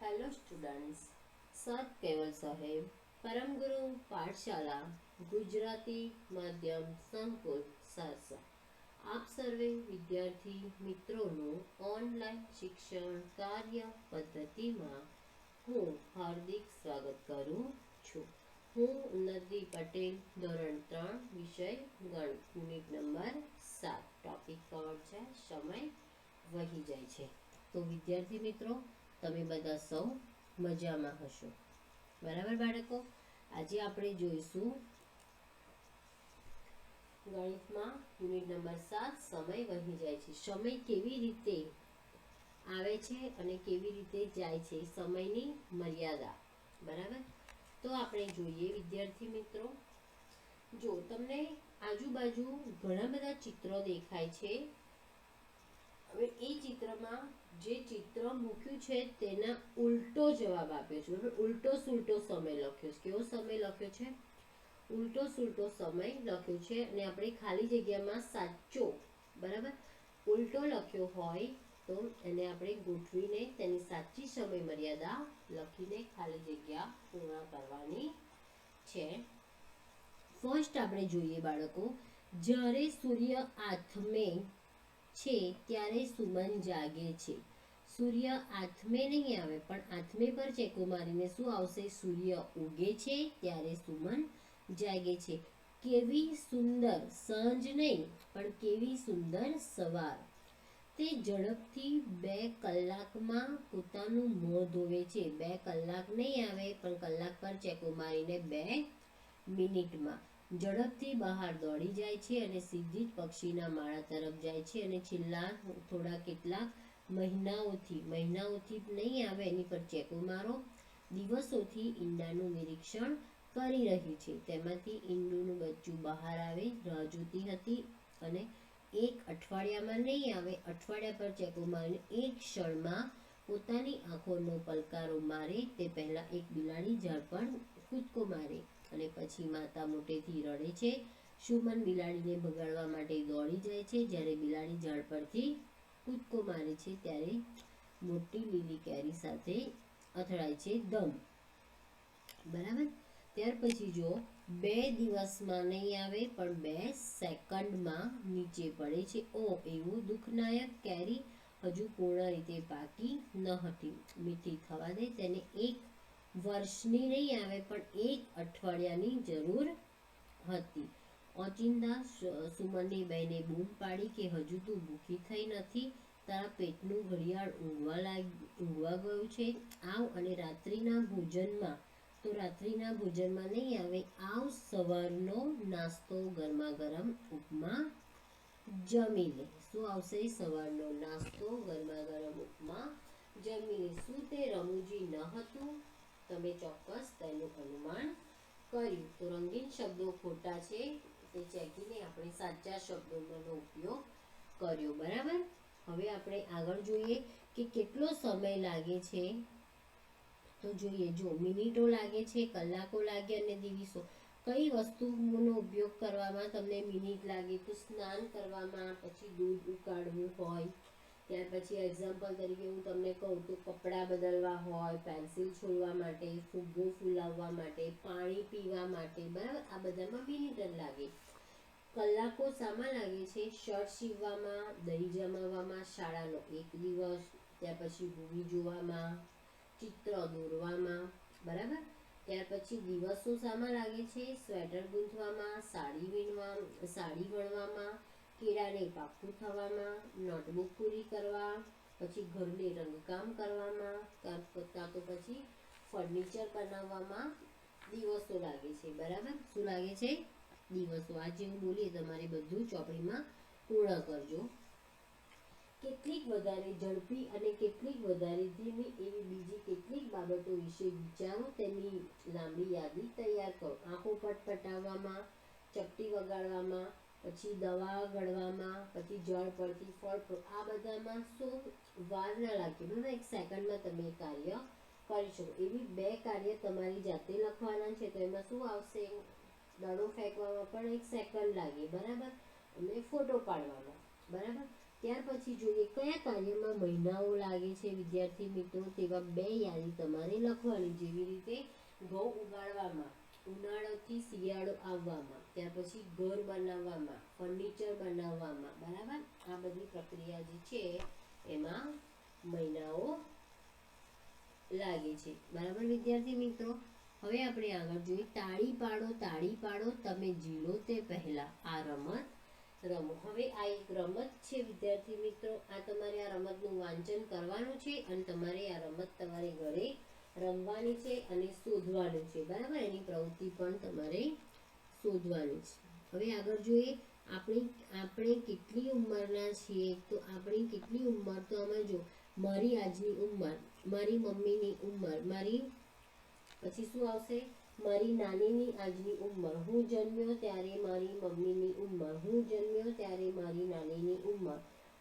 Hello students સત કેવલ સાહેબ, પરમગુરુ પાઠશાળા ગુજરાતી માધ્યમ સંકુલ સારસા આપ સર્વે વિદ્યાર્થી મિત્રોનું ઓનલાઈન શિક્ષણ કાર્ય પદ્ધતિમાં હું હાર્દિક સ્વાગત કરું છું. હું ઉન્નતિ પટેલ, ધોરણ ત્રણ, વિષય ગણિત, યુનિટ નંબર સાત. ટોપિક કવર છે, સમય વહી જાય છે. તો વિદ્યાર્થી મિત્રો તમે બધા સૌ મજામાં હશો. બરાબર બાળકો? આજે આપણે જોઈશું ગણિતમાં યુનિટ નંબર સાત, સમય વહી જાય છે. સમય કેવી રીતે આવે છે અને કેવી રીતે જાય છે સમયની મર્યાદા. બરાબર? તો આપણે જોઈએ વિદ્યાર્થી મિત્રો. જો તમને આજુબાજુ ઘણા બધા ચિત્રો દેખાય છે. હવે એ ચિત્રમાં જે ચિત્ર મૂક્યું છે તેના ઉલટો જવાબ આપ્યો છે. ઉલટો સુલટો સમય લખ્યો છે. કેવો સમય લખ્યો છે? ઉલટો સુલટો સમય લખ્યો છે અને આપણે ખાલી જગ્યામાં સાચો, બરાબર? ઉલટો લખ્યો હોય તો એને આપણે ગોઠવીને તેની સાચી સમય મર્યાદા લખીને ખાલી જગ્યા પૂર્ણ કરવાની છે. ફર્સ્ટ આપણે જોઈએ બાળકો, જ્યારે સૂર્ય આથમે છે ત્યારે સુમન જાગે છે. સૂર્ય આથમે નહીં આવે, પણ આથમે પર ચેકો મારીને શું આવશે? સૂર્ય ઉગે છે ત્યારે સુમન જાગે છે. કેવી સુંદર સાંજ નહીં, પણ કેવી સુંદર સવાર. તે ઝડપથી બે કલાકમાં પોતાનું મોં ધોવે છે. બે કલાક નહીં આવે, પણ કલાક પર ચેકો મારીને બે મિનિટમાં. ઝડપથી બહાર દોડી જાય છે અને સીધી જ પક્ષીના માળા તરફ જાય છે અને છેલ્લા થોડા કેટલાક મહિનાઓથી મહિનાઓથી નહીં આવે, એની પર ચેકો મારો. દિવસોથી ઈંડાનું નિરીક્ષણ કરી રહી છે. તેમાંથી ઈંડુનું બચ્ચું બહાર આવે, રાહ જોતી હતી અને એક અઠવાડિયામાં નહીં આવે, અઠવાડિયા પર ચેકો મારીને એક ક્ષણમાં પોતાની આંખોનો પલકારો મારે, તે પહેલા એક બિલાડી ઝાડ પર કૂદકો મારે. અને પછી માતા મોટેથી રડે છે. સુમન બિલાડીને ભગાડવા માટે દોડી જાય છે. જ્યારે બિલાડી ઝાડ પરથી કૂદકો મારે છે ત્યારે મોટી લીલી કેરી સાથે અથડાય છે દમ. બરાબર? ત્યાર પછી જો બે દિવસમાં નહીં આવે, પણ બે સેકન્ડમાં નીચે પડે છે. ઓ, એવું દુઃખનાયક કેરી હજુ પૂર્ણ રીતે પાકી ન હતી. મીઠી થવા દે, તેને એક વર્ષની નહીં આવે, પણ એક અઠવાડિયાની જરૂર હતી. ઓચિંદા સુમનની બહેને બૂમ પાડી કે હજુ તું ભૂખી થઈ નથી, તારા પેટનું ઘડિયાળ ઊંઘવા લાગ, ઊંઘવા ગયું છે, આવ અને રાત્રિના ભોજનમાં. તો રાત્રિના ભોજનમાં નહીં આવે, આવ સવારનો નાસ્તો ગરમા ગરમ ઉપમા જમી લે. શું આવશે સવારનો નાસ્તો ગરમા ગરમ ઉપમા જમી લે? શું તે રમૂજી ન હતું? તમે ચોક્કસ તેનું અનુમાન કર્યું. તો રંગીન શબ્દો ખોટા છે, તે ચેકીને આપણે સાચા શબ્દોનો ઉપયોગ કર્યો. બરાબર? હવે આપણે આગળ જોઈએ કે કેટલો સમય લાગે છે. તો જોઈએ, જો મિનિટો લાગે છે, કલાકો લાગે અને દિવસો, કઈ વસ્તુનો ઉપયોગ કરવામાં તમને મિનિટ લાગે? તો સ્નાન કરવામાં, પછી દૂધ ઉકાળવું હોય ત્યાર પછી એક્ઝામ્પલ તરીકે હું તમને કહું તો કપડાં બદલવા હોય પેન્સિલ છોડવા માટે, ફુગ્ગો ફૂલાવવા માટે, પાણી પીવા માટે, બરાબર? આ બધામાં મિનિટ લાગે. કલાકો શામાં લાગે છે શર્ટ સીવવામાં, દહીં જમાવવામાં, શાળાનો એક દિવસ, ત્યાર પછી મૂવી જોવામાં, ચિત્ર દોરવામાં, બરાબર? ત્યાર પછી દિવસો શામાં લાગે છે સ્વેટર ગૂંથવામાં, સાડી વીણવા, સાડી વણવામાં કેળાને પાકું થવામાં નોટબુક પૂરી કરવા, પછી ઘરને રંગકામ કરવામાં કાં તો પછી ફર્નિચર બનાવવામાં દિવસો લાગે છે, બરાબર? શું લાગે છે? દિવસો, આ જેવું બોલીએ તમારે બધું ચોપડીમાં પૂર્ણ કરજો. કેટલીક વધારે ઝડપી અને કેટલીક વધારે ધીમી એવી બીજી કેટલીક બાબતો વિશે વિચારો, તેની લાંબી યાદી તૈયાર કરો. આંખો પટપટાવવામાં ચપટી વગાડવામાં પછી દવા ગળવામાં, પછી જળ પડતી, ફળ આ બધામાં શું વાર ના લાગે બરાબર એક સેકન્ડમાં તમે કાર્ય કરી શકો. એવી બે કાર્ય તમારી જાતે લખવાના છે, તો એમાં શું આવશે? દડો ફેંકવામાં પણ એક સેકન્ડ લાગે, બરાબર? અને ફોટો પાડવામાં બરાબર? ત્યાર પછી જોઈએ કયા કાર્યમાં મહિનાઓ લાગે છે, વિદ્યાર્થી મિત્રો, તેવા બે યાદી તમારે લખવાની, જેવી રીતે ઘઉં ઉગાડવામાં. ઉનાળોથી શિયાળો આવવામાં, ત્યાર પછી ઘર બનાવવામાં ફર્નિચર બનાવવામાં, બરાબર? આ બધી પ્રક્રિયા જે છે, એમાં મહિનાઓ લાગે છે. બરાબર વિદ્યાર્થી મિત્રો? હવે આપણે આગળ જોઈએ. તાળી પાડો તાળી પાડો, તમે જીલો તે પહેલા. આ રમત રમો. હવે આ એક રમત છે વિદ્યાર્થી મિત્રો. આ તમારે આ રમતનું વાંચન કરવાનું છે અને તમારે આ રમત તમારે ઘરે રમવાની છે અને શોધવાનું છે. બરાબર? એની પ્રવૃત્તિ પણ તમારે શોધવાની છે. હવે આગળ જોઈએ, આપણી, આપણે કેટલી ઉંમરના છીએ? તો આપણી કેટલી ઉંમર? તો અમે જો, મારી આજની ઉંમર, મારી મમ્મીની ઉંમર, મારી, પછી શું આવશે? મારી નાનીની આજની ઉંમર. હું જન્મ્યો ત્યારે મારી મમ્મીની ઉંમર. હું જન્મ્યો ત્યારે મારી નાનીની ઉંમર.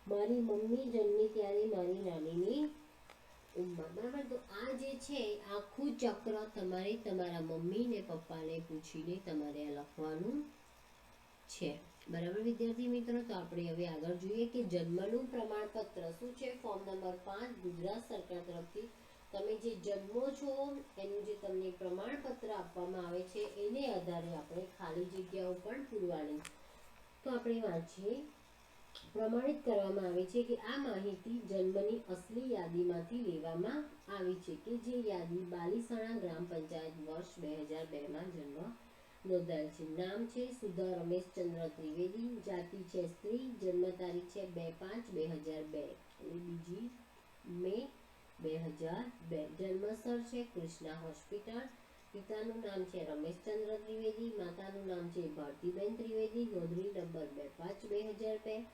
મારી મમ્મી જન્મી ત્યારે મારી નાનીની બરાબર? તો આ જે છે, આખું ચક્ર તમારે તમારા મમ્મી ને પપ્પાને પૂછીને તમારે લખવાનું છે. બરાબર વિદ્યાર્થી મિત્રો? તો આપણે હવે આગળ જોઈએ કે જન્મનું પ્રમાણપત્ર શું છે? ફોર્મ નંબર પાંચ, ગુજરાત સરકાર તરફથી. તમે જે જન્મો છો, એનું જે તમને પ્રમાણપત્ર આપવામાં આવે છે, એને આધારે આપણે ખાલી જગ્યાઓ પણ પૂરવાની. તો આપણે વાંચીએ. પ્રમાણિત કરવામાં આવે છે કે આ માહિતી જન્મની અસલી યાદીમાંથી લેવામાં આવી છે કે જે યાદી બાલીસણા ગ્રામ પંચાયત વર્ષ બે હજાર બેમાં જન્મ નોંધાયેલ છે. નામ છે સુધા રમેશચંદ્ર ત્રિવેદી. જાતિ છે સ્ત્રી. જન્મ તારીખ છે બે પાંચ બે હજાર બે અને બીજી મે બે હજાર બે. જન્મસ્થળ છે કૃષ્ણા હોસ્પિટલ. પિતાનું નામ છે રમેશચંદ્ર ત્રિવેદી, માતાનું નામ છે ભારતીબેન ત્રિવેદી, નોંધણી નંબર બે પાંચ બે હજાર બે,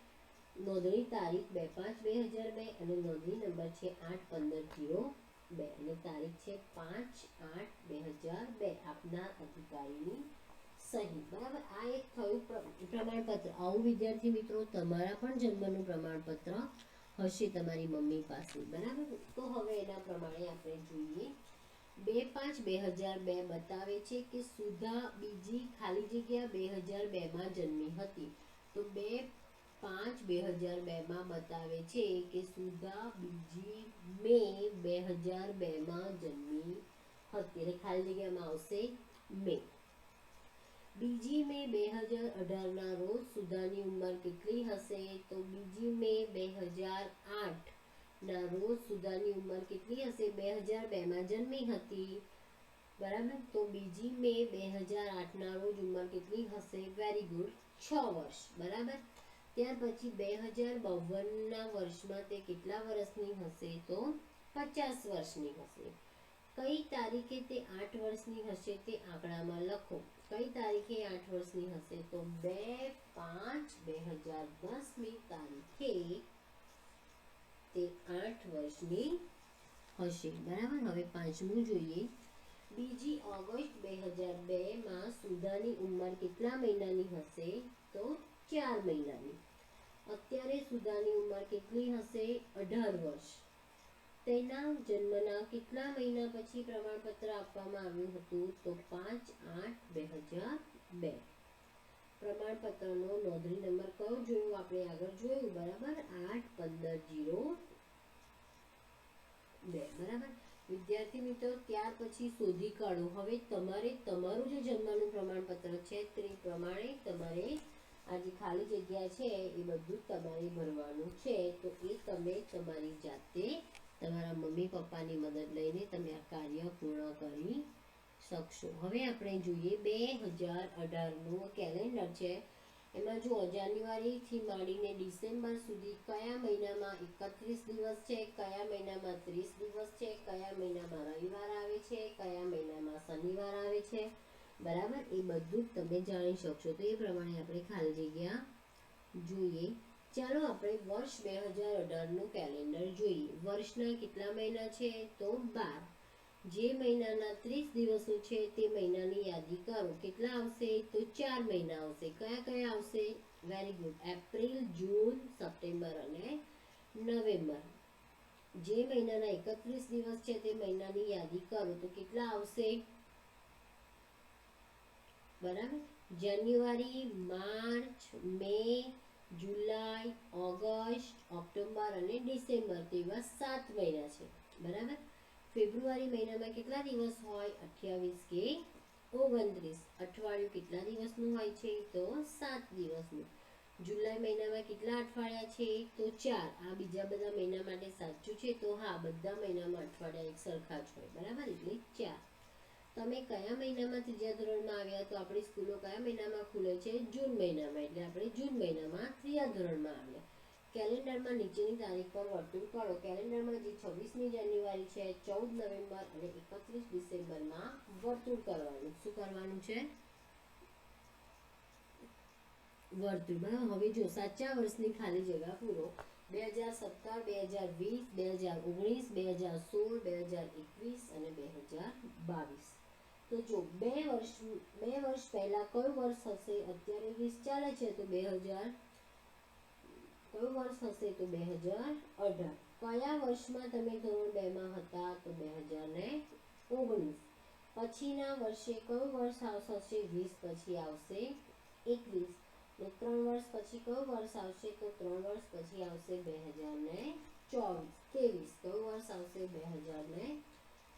નોંધણી તારીખ બે પાંચ બે હજાર બે અને નોંધણી નંબર છે આઠ પંદર જીરો બે અને તારીખ છે પાંચ આઠ બે હજાર બે. આપનાર અધિકારીની સહી બરાબર આ એક થયું પ્ર- પ્રમાણપત્ર. આવું વિદ્યાર્થી મિત્રો, તમારા પણ જન્મનું પ્રમાણપત્ર હશે તમારી મમ્મી પાસે. બરાબર? તો હવે એના પ્રમાણે આપણે જોઈએ બે પાંચ બે હજાર બે બતાવે છે કે સુધા બીજી ખાલી જગ્યા બે હજાર બેમાં જન્મી હતી. તો બે પાંચ બે હજાર બેમાં બતાવે છે કે સુધા બીજી મે બે હજાર બેમાં જન્મી હતી. એટલે ખાલી જગ્યામાં આવશે મે. બીજી મે બે હજાર અઢારના રોજ સુધાની ઉંમર કેટલી હશે? તો બીજી મે બે હજાર આઠ. ના, રોજ સુધાની ઉંમર કેટલી હશે? બે હજાર બેમાં જન્મી હતી. બરાબર? તો બીજી મે બે હજાર આઠના રોજ ઉંમર કેટલી હશે? વેરી ગુડ છ વર્ષ. બરાબર? ત્યાર પછી બે હજાર બાવનના વર્ષમાં તે કેટલા વર્ષની હશે? તો પચાસ વર્ષની હશે. કઈ તારીખે તે આઠ વર્ષની હશે તે આંકડામાં લખો. કઈ તારીખે આઠ વર્ષની હશે? તો બે પાંચ બે હજાર દસમી તારીખે તે આઠ વર્ષની હશે બરાબર હવે પાંચમું જોઈએ બીજી ઓગસ્ટ બે હજાર બેમાં સુધાની ઉંમર કેટલા મહિનાની હશે તો ચાર મહિનાની અત્યારે સુધાની ઉંમર કેટલી હશે અઢાર વર્ષ તેના જન્મના કેટલા મહિના પછી પ્રમાણપત્ર આપવામાં આવ્યું હતું તો પાંચ આઠ બે હજાર બે પ્રમાણપત્રનો નોંધણી નંબર કયો જોયું આપણે આગળ જોયું, બરાબર? આઠ પંદર જીરો બે, બરાબર? વિદ્યાર્થી મિત્રો, ત્યાર પછી શોધી કાઢો. હવે તમારે તમારું જે જન્મનું પ્રમાણપત્ર છે તે પ્રમાણે તમારે આ જે ખાલી જગ્યા છે એ બધું તમારે ભરવાનું છે. તો એ તમે તમારી જાતે તમારા મમ્મી પપ્પાની મદદ લઈને તમે આ કાર્ય પૂર્ણ કરી શકશો. હવે આપણે જોઈએ બે હજાર અઢારનું કેલેન્ડર છે. એમાં જુઓ, જાન્યુઆરીથી માંડીને ડિસેમ્બર સુધી કયા મહિનામાં એકત્રીસ દિવસ છે, કયા મહિનામાં ત્રીસ દિવસ છે, કયા મહિનામાં રવિવાર આવે છે, કયા મહિનામાં શનિવાર આવે છે. બરાબર? એ બધું જ તમે જાણી શકશો. તો એ પ્રમાણે આપણે ખાલી જગ્યા જોઈએ. ચાલો આપણે વર્ષ બે હજાર અઢારનું કેલેન્ડર જોઈએ. વર્ષના કેટલા મહિના છે? તો બાર. જે મહિનાના ત્રીસ દિવસો છે તે મહિનાની યાદી કરો. કેટલા આવશે? તો ચાર મહિના આવશે. કયા કયા આવશે? Very good April June September અને નવેમ્બર જે મહિનાના એકત્રીસ દિવસ છે તે મહિનાની યાદી કરો. તો કેટલા આવશે? બરાબર? જાન્યુઆરી March May July August October અને ડિસેમ્બર તેવા સાત મહિના છે. બરાબર? ફેબ્રુઆરી મહિનામાં કેટલા દિવસ હોય? અઠ્યાવીસ કે ઓગણત્રીસ. અઠવાડિયું કેટલા દિવસનું હોય છે? તો સાત દિવસનું. જુલાઈ મહિનામાં કેટલા અઠવાડિયા છે? તો ચાર. આ બીજા બધા મહિના માટે સાચું છે? તો હા, બધા મહિનામાં અઠવાડિયા એક સરખા જ હોય. બરાબર? એટલે ચાર. તમે કયા મહિનામાં ત્રીજા ધોરણમાં આવ્યા? તો આપણી સ્કૂલો કયા મહિનામાં ખુલે છે? જૂન મહિનામાં. એટલે આપણે જૂન મહિનામાં ત્રીજા ધોરણમાં આવ્યા. કેલેન્ડરમાં નીચેની તારીખ પર વર્તુળ કરો કેલેન્ડરમાં જે છવ્વીસમી જાન્યુઆરી છે, ચૌદ નવેમ્બર અને એકત્રીસ ડિસેમ્બરમાં વર્તુળ કરવાનું. શું કરવાનું છે? વર્તુળ બરાબર હવે જો સાચા વર્ષની ખાલી જગ્યા પૂરો, બે હજાર સત્તર, બે હજાર વીસ, બે હજાર ઓગણીસ, બે હજાર સોળ, બે હજાર એકવીસ અને બે હજાર બાવીસ. તો જો બે વર્ષ બે વર્ષ પહેલા કયું વર્ષ હશે? અત્યારે વીસ ચાલે છે, તો બે હજાર કયું વર્ષ હશે તો બે હજાર અઢાર. કયા વર્ષમાં તમે ધોરણ બે માં હતા તો બે હજાર ને ઓગણીસ. પછીના વર્ષે કયું વર્ષ આવશે વીસ, પછી આવશે એકવીસ. ને ત્રણ વર્ષ પછી કયું વર્ષ આવશે? તો ત્રણ વર્ષ પછી આવશે બે હજાર ને ચોવીસ. ત્રેવીસ. કયું વર્ષ આવશે? બે હજાર ને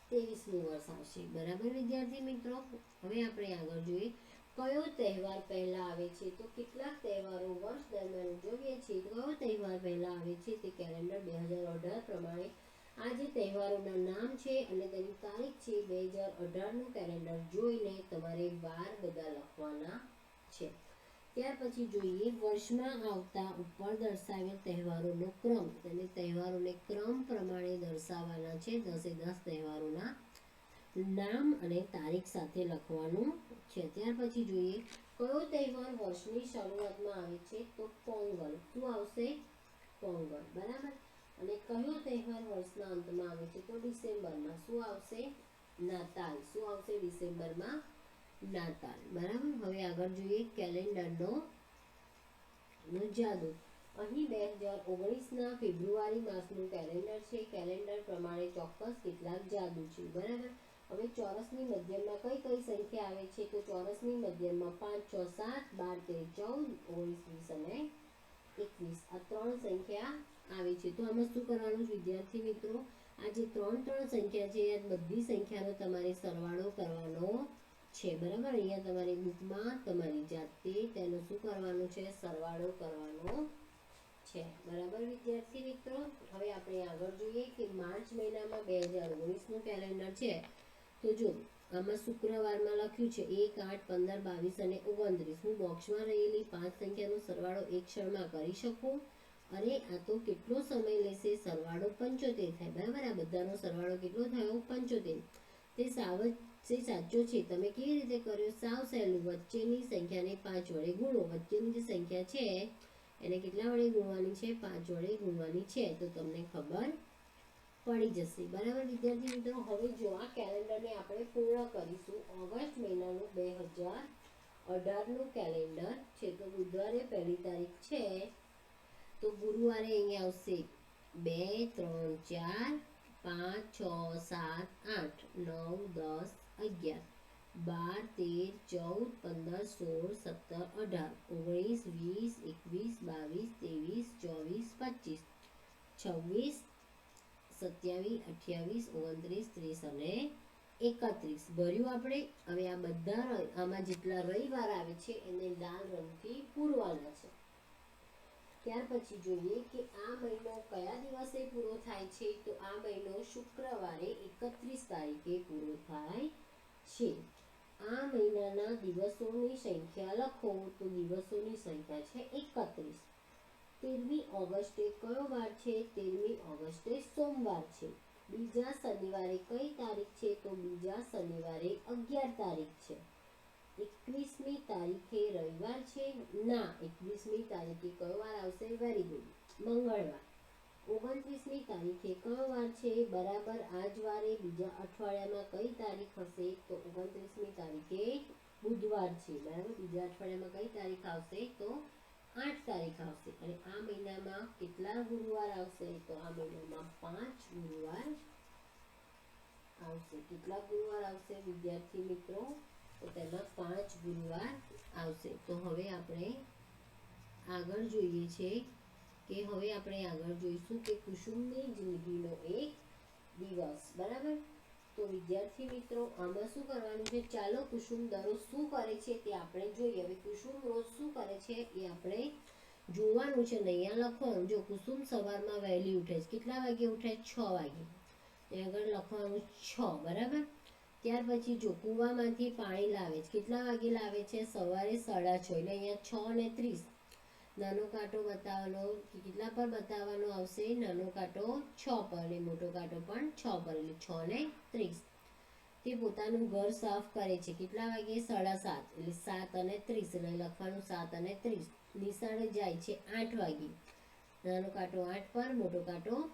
ત્રેવીસમું વર્ષ આવશે. બરાબર વિદ્યાર્થી મિત્રો? હવે આપણે આગળ જોઈએ. કયો તહેવાર પહેલા આવે છે? તો કેટલાક તહેવારો વર્ષ દરમિયાન ઉજવીએ છીએ. કયો તહેવાર પહેલા આવે છે તે કેલેન્ડર બે હજાર અઢાર પ્રમાણે આ જે તહેવારોના નામ છે અને તેની તારીખ છે બે હજાર અઢારનું કેલેન્ડર જોઈને તમારે વાર બધા લખવાના છે. ત્યાર પછી જોઈએ વર્ષમાં આવતા ઉપર દર્શાવેલ તહેવારોનો ક્રમ. તેને તહેવારોને ક્રમ પ્રમાણે દર્શાવવાના છે. દસે દસ તહેવારોના નામ અને તારીખ સાથે લખવાનું છે. ત્યાર પછી જોઈએ, કયો તહેવાર વર્ષની શરૂઆતમાં આવે છે? તો પોંગલ. શું આવશે? પોંગલ. બરાબર? અને કયો તહેવાર વર્ષના અંતમાં આવે છે? તો ડિસેમ્બરમાં. શું આવશે? નાતાલ. શું આવશે ડિસેમ્બરમાં? નાતાલ. બરાબર? હવે આગળ જોઈએ કેલેન્ડરનો જાદુ. અહીં બે હજાર ઓગણીસના ફેબ્રુઆરી માસનું કેલેન્ડર છે. કેલેન્ડર પ્રમાણે ચોક્કસ કેટલાક જાદુ છે. બરાબર? હવે ચોરસની મધ્યમાં કઈ કઈ સંખ્યા આવે છે તો ચોરસની મધ્યમાં પાંચ, છ, સાત, બાર, તેર, ચૌદ, ઓગણીસ, વીસ અને એકવીસ. આ ત્રણ સંખ્યા આવે છે. તો આમાં શું કરવાનું વિદ્યાર્થી મિત્રો? આ જે ત્રણ ત્રણ સંખ્યા છે, આ બધી સંખ્યાનો તમારે સરવાળો કરવાનો છે. બરાબર? અહીંયા તમારી બુકમાં તમારી જાતે તેનો શું કરવાનું છે? સરવાળો કરવાનો છે. બરાબર વિદ્યાર્થી મિત્રો? હવે આપણે આગળ જોઈએ કે માર્ચ મહિનામાં બે હજાર ઓગણીસનું કેલેન્ડર છે. તો જો, આમાં શુક્રવારમાં લખ્યું છે, એક આઠ પંદર બાવીસ અને ઓગણત્રીસ. હું બોક્સમાં રહેલી પાંચ સંખ્યાનો સરવાળો એક ક્ષણમાં કરી શકું? અરે, આ તો કેટલો સમય લેશે? સરવાળો પંચોતેર થાય. બરાબર, આ બધાનો સરવાળો કેટલો થયો? પંચોતેર. તે સાવ જે સાચો છે. તમે કેવી રીતે કર્યો? સાવ સહેલું. વચ્ચેની સંખ્યાને પાંચ વડે ગુણો. વચ્ચેની જે સંખ્યા છે, એને કેટલા વડે ગુણવાની છે? પાંચ વડે ગુણવાની છે. તો તમને ખબર પડી જશે. બરાબર, વિદ્યાર્થી મિત્રો? હવે જો આ કેલેન્ડરને આપણે પૂર્ણ કરીશું. ઓગસ્ટ મહિનાનું બે હજાર અઢારનું કેલેન્ડર છે. તો બુધવારે પહેલી તારીખ છે. તો ગુરુવારે અહીંયા આવશે બે, ત્રણ, ચાર, પાંચ, છ, સાત, આઠ, નવ, દસ, અગિયાર, બાર, તેર, ચૌદ, પંદર, સોળ, સત્તર, અઢાર, ઓગણીસ, વીસ, એકવીસ, બાવીસ, ત્રેવીસ, ચોવીસ, પચીસ, છવ્વીસ સત્યાવીસ, અઠ્યાવીસ, ઓગણત્રીસ, ત્રીસ અને એકત્રીસ. ભર્યું આપણે? હવે આ બધા આમાં જેટલા રવિવાર આવે છે એને લાલ રંગથી પૂરવાના છે. ત્યાર પછી જોઈએ કે આ મહિનો કયા દિવસે પૂરો થાય છે? તો આ મહિનો શુક્રવારે એકત્રીસ તારીખે પૂરો થાય છે. આ મહિનાના દિવસોની સંખ્યા લખો. તો દિવસોની સંખ્યા છે એકત્રીસ. તેરમી ઓગસ્ટે કયો વાર છે? તેરમી ઓગસ્ટે સોમવાર છે. બીજા શનિવારે કઈ તારીખ છે? તો બીજા શનિવારે અગિયાર તારીખ છે. એકવીસમી તારીખે રવિવાર છે? ના, એકવીસમી તારીખે કયો વાર આવશે? Very good. મંગળવાર. ઓગણત્રીસમી તારીખે કયો વાર છે? બરાબર આ વારે બીજા અઠવાડિયામાં કઈ તારીખ હશે? તો ઓગણત્રીસમી તારીખે બુધવાર છે. બરાબર? બીજા અઠવાડિયામાં કઈ તારીખ આવશે? તો આઠ તારીખ અને આ મહિનામાં કેટલા ગુરુવાર આવશે તો આ મહિનામાં પાંચ ગુરુવાર આવશે. કેટલા ગુરુવાર આવશે વિદ્યાર્થી મિત્રો? તો તેમાં પાંચ ગુરુવાર આવશે. તો હવે આપણે આગળ જોઈએ છે કે હવે આપણે આગળ જોઈશું કે કુસુમની જિંદગીનો એક દિવસ. બરાબર? તો વિદ્યાર્થી મિત્રો, આમાં શું કરવાનું છે? ચાલો કુસુમ દરરોજ શું કરે છે તે આપણે જોઈએ. હવે કુસુમ રોજ શું કરે છે એ આપણે જોવાનું છે. અહીંયા લખવાનું. જો કુસુમ સવારમાં વહેલી ઉઠે છે. કેટલા વાગે ઉઠે? છ વાગે. ત્યાં આગળ લખવાનું છ, બરાબર? ત્યાર પછી જો કૂવામાંથી પાણી લાવે છે. કેટલા વાગે લાવે છે? સવારે સાડા છ. એટલે અહીંયા છ ને ત્રીસ. નાનો કાંટો બતાવવાનો, કેટલા પર બતાવવાનો આવશે? નાનો કાંટો છ પર અને મોટો કાંટો પણ છ પર એટલે છ ને ત્રીસ. તે પોતાનું ઘર સાફ કરે છે. કેટલા વાગે? સાડા સાત. એટલે સાત અને ત્રીસ. એટલે લખવાનું સાત અને ત્રીસ. નિશાળે જાય છે આઠ વાગે. નાનો કાંટો આઠ પર, મોટો કાંટો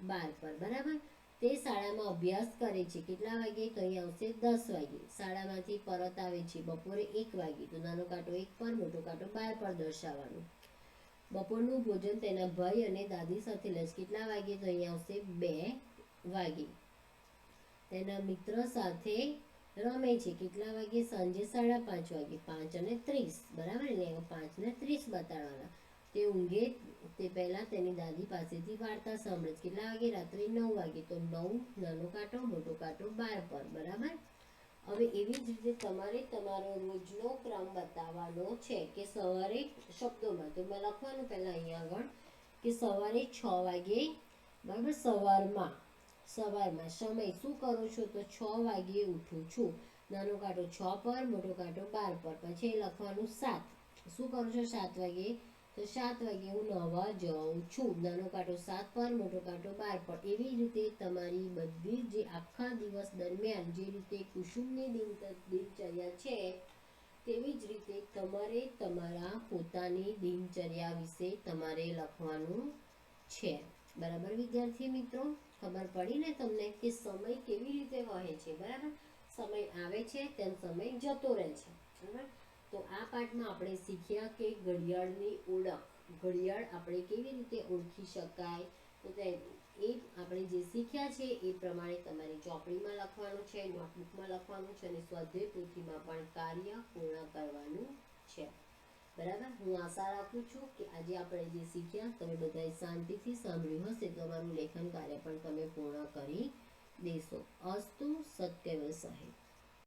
બાર પર. બરાબર? તે શાળામાં અભ્યાસ કરે છે. કેટલા વાગે તો આવશે? દસ વાગે શાળામાંથી પરત આવે છે. બપોરે એક વાગે તો નાનો કાંટો એક પર, મોટો કાંટો બાર પર દર્શાવવાનો. બપોરનું ભોજન તેના ભાઈ અને દાદી સાથે લે કેટલા વાગે તો અહીં આવશે? બે વાગે તેના મિત્ર સાથે રમે છે. કેટલા વાગે સાંજે સાડા પાંચ વાગે પાંચ અને ત્રીસ. બરાબર ને? પાંચ ને ત્રીસ બતાડવાના. તે ઊંઘે તે પહેલાં તેની દાદી પાસેથી વાર્તા સાંભળે કેટલા વાગે? રાત્રે નવ વાગે. તો નવ, નાનો કાંટો, મોટો કાંટો, બાર પર. બરાબર? હવે એવી જ રીતે તમારે તમારો રોજનો ક્રમ બતાવવાનો છે કે સવારે શબ્દોમાં, તો મેં લખવાનું પહેલાં અહીંયા આગળ કે સવારે છ વાગે, બરાબર? સવારમાં સવારમાં સમય શું કરું છું? તો છ વાગે ઉઠું છું. નાનો કાંટો છ પર, મોટો કાંટો બાર પર. પછી લખવાનું સાત. શું કરું છું? સાત વાગે તો સાત વાગે હું નવા જાઉં છું નાનો કાંટો સાત પર, મોટો કાંટો બાર પર. એવી રીતે તમારી બધી જે આખા દિવસ દરમિયાન જે રીતે કુસુમની દિન દિનચર્યા છે, તેવી જ રીતે તમારે તમારા પોતાની દિનચર્યા વિશે તમારે લખવાનું છે. બરાબર, વિદ્યાર્થી મિત્રો? ખબર પડી ને તમને કે સમય કેવી રીતે વહે છે? બરાબર? સમય આવે છે, તેમ સમય જતો રહે છે. બરાબર? તો આ પાઠમાં આપણે શીખ્યા કે ઘડિયાળની ઓળખ, ઘડિયાળ આપણે કેવી રીતે ઓળખી શકાય? તો એ આપણે જે શીખ્યા છે એ પ્રમાણે તમારી ચોપડીમાં લખવાનું છે, નોટબુકમાં લખવાનું છે અને સ્વાધ્યાય પોથીમાં પણ કાર્ય પૂર્ણ કરવાનું છે. બરાબર? હું આશા રાખું છું કે આજે આપણે જે શીખ્યા તમે બધાએ શાંતિથી સાંભળ્યું હશે તમારું લેખન કાર્ય પણ તમે પૂર્ણ કરી દેશો. અસ્તુ સત્યવ સાહેબ.